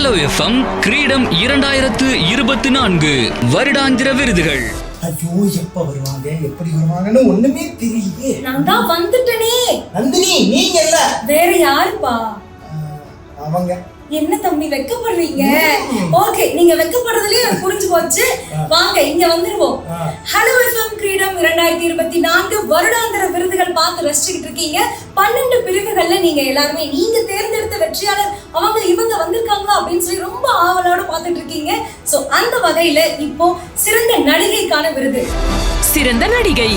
Hello FM கிரீடம் இரண்டாயிரத்து இருபத்தி நான்கு. வருடாந்திர விருதுகள். ஐயோ எப்ப வருவாங்க? எப்படி வருவாங்கன்னு ஒண்ணுமே தெரியலையே. நான் தான் வந்துட்டனே. நந்தினி நீங்க இல்ல. வேற யாருப்பா? அவங்க. என்ன தம்பி வெக்கப்படுறீங்க? ஓகே நீங்க வெக்கப்படுறதுலயே புரிஞ்சு போச்சு. வாங்க இங்க வந்துருவோம். ஹலோ இரண்டாயிரத்தி இருபத்தி நான்கு வருடாந்திர விருதுகள் பார்த்து ரசிச்சுக்கிட்டு இருக்கீங்க. பன்னெண்டு பிரிவுகள்ல நீங்க எல்லாருமே நீங்க தேர்ந்தெடுத்த வெற்றியாளர் அவங்க இவங்க வந்திருக்காங்களா அப்படின்னு சொல்லி ரொம்ப ஆவலோட பார்த்துட்டு இருக்கீங்க. சோ அந்த வகையில இப்போ சிறந்த நடிகைக்கான விருது. சிறந்த நடிகை.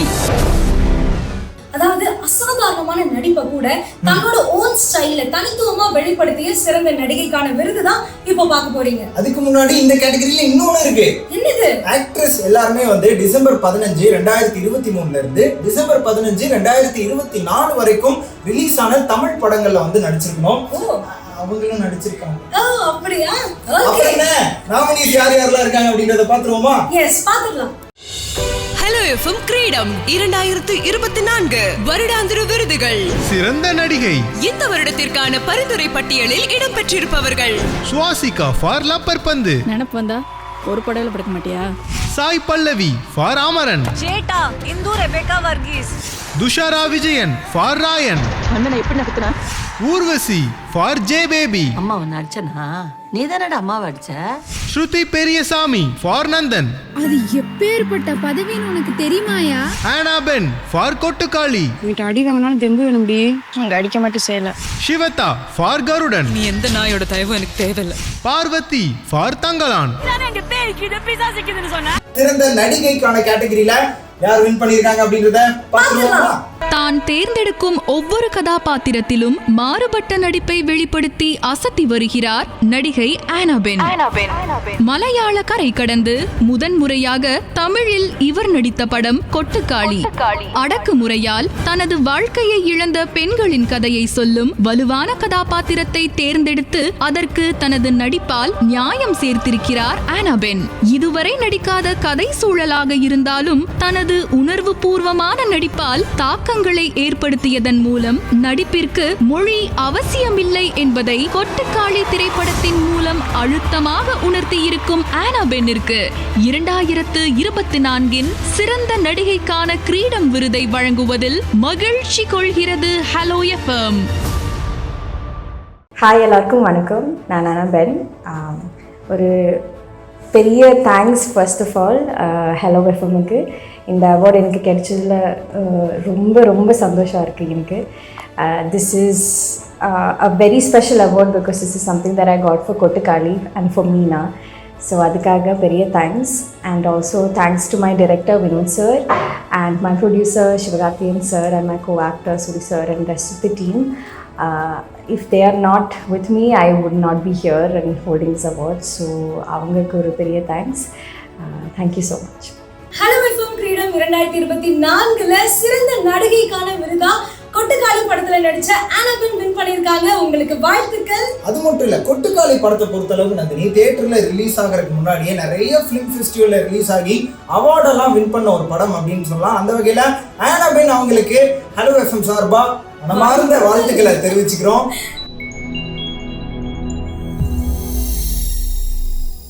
அதாவது அசாதாரணமான நடிப்பை கூட தன்னோட ஓன் ஸ்டைல தனித்துவமா வெளிப்படுத்திய சிறந்த நடிகைக்கான விருது தான் இப்போ பார்க்க போறீங்க. அதுக்கு முன்னாடி இந்த கேட்டகரியில இன்னொன்னு இருக்கு. என்னது ஆக்ட்ரஸ் எல்லாருமே வந்து டிசம்பர் பதினஞ்சு ரெண்டாயிரத்தி இருபத்தி மூணுல இருந்து டிசம்பர் பதினஞ்சு ரெண்டாயிரத்தி இருபத்தி நாலு வரைக்கும் ரிலீஸ் ஆன தமிழ் படங்கள்ல வந்து நடிச்சிருக்கணும். அவங்களும் நடிச்சிருக்காங்க. அப்படியா? அப்புறம் என்ன? நாமினிஸ் யார் யாரெல்லாம் இருக்காங்க அப்படின்றத பாத்துருவோமா எஸ் பாத்துடலாம் ஹலோ எஃப்எம் கிரீடம் இரண்டாயிரத்து இருபத்தி நான்கு வருடாந்திர விருதுகள். சிறந்த நடிகை. இந்த வருடத்திற்கான பரிந்துரை பட்டியலில் இடம்பெற்றிருப்பவர்கள். சுவாசிகா ஃபார் லப்பர் பந்து. நினப்பு வந்தா? ஒரு படையில படுக்க மாட்டியா? சாய் பல்லவி ஃபார் ஆமரன் சேட்டா இந்து ரெபேக்கா வர்கீஸ். துஷாரா விஜயன் ஃபார் ராயன். அண்ணனை எப்படி நகர்த்தினா? ஊர்வசி ஃபார் ஜே பேபி அம்மாவை நடிச்சனா நீ தானடா அம்மாவை அடிச்ச? ஸ்ருதி பெரியசாமி ஃபார் நந்தன் அது எப்பேற்பட்ட பதவின்னு உனக்கு தெரியுமாயா? ஆனாபென் ஃபார் கொட்டுக்காளி வீட்டு அடி வாங்கினாலும் தெம்பு வேணும்டி அங்க அடிக்க மட்டும் செய்யல. சிவதா ஃபார் கருடன் நீ எந்த நாயோட தயவும் எனக்கு தேவையில்லை. பார்வதி ஃபார் தங்கலான் சிறந்த நடிகைக்கான கேட்டகரியில யார் வின் பண்ணிருக்காங்க அப்படின்றத பாத்துருவோமா தான் தேர்ந்தெடுக்கும் ஒவ்வொரு கதாபாத்திரத்திலும் மாறுபட்ட நடிப்பை வெளிப்படுத்தி அசத்தி வருகிறார் நடிகை ஆனாபென். மலையாள கரை கடந்து முதன்முறையாக தமிழில் இவர் நடித்த படம் கொட்டுக்காளி. அடக்குமுறையால் தனது வாழ்க்கையை இழந்த பெண்களின் கதையை சொல்லும் வலுவான கதாபாத்திரத்தை தேர்ந்தெடுத்து அதற்கு தனது நடிப்பால் நியாயம் சேர்த்திருக்கிறார் ஆனாபென். இதுவரை நடிக்காத கதை சூழலாக இருந்தாலும் தனது உணர்வு பூர்வமான நடிப்பால் தாக்கங்களை ஏற்படுத்தியதன் மூலம் நடிப்பிற்கு மொழி அவசியமில்லை என்பதை கொட்டுக்காளி திரைப்படத்தின் மூலம் அழுத்தமாக உணர்த்தியிருக்கும் ஆனாபென்னிற்கு இரண்டாயிரத்து இருபத்தி நான்கின் சிறந்த நடிகைக்கான கிரீடம் விருதை வழங்குவதில் மகிழ்ச்சி கொள்கிறது ஹலோ எஃப்எம். ஹாய் எல்லாருக்கும் வணக்கம். நான் அனபென் ஒரு பெரிய thanks first of all hello எஃப்எம்முக்கு இந்த அவார்டு எனக்கு கிடைச்சதில் ரொம்ப ரொம்ப சந்தோஷம் இருக்குது எனக்கு. This is a very special award because this is something that I got for Kottukkaali and for Meena so அதுக்காக பெரிய thanks and also thanks to my director Vinoth sir and my producer Sivakarthikeyan sir and my co actor Soori sir and rest of the team if they are not with me I would not be here and holdings award so அவங்களுக்கு ஒரு பெரிய thanks thank you so much hello FM கிரீடம் இரண்டாயிரத்தி இருபத்தி நான்குல சிறந்த நடிகைக்கான விருதா கொட்டுக்காளி படத்துல நடிச்ச ஆனபின் வின் பண்ணிருக்காங்க உங்களுக்கு வாழ்த்துக்கள். அது மட்டும் இல்ல கொட்டுக்காளி படத்தை பொறுத்தளவுக்கு நந்தினி தியேட்டர்ல ரிலீஸ் ஆகிறதுக்கு முன்னாடியே நிறைய ஃபிலிம் ஃபெஸ்டிவல்ல ரிலீஸ் ஆகி அவார்டெல்லாம் வின் பண்ண ஒரு படம் அப்படின்னு சொல்லலாம். அந்த வகையில ஆனபின் அவங்களுக்கு ஹலோ எஃப்எம் சார்பா மனமார்ந்த வாழ்த்துக்களை தெரிவிச்சுக்கிறோம்.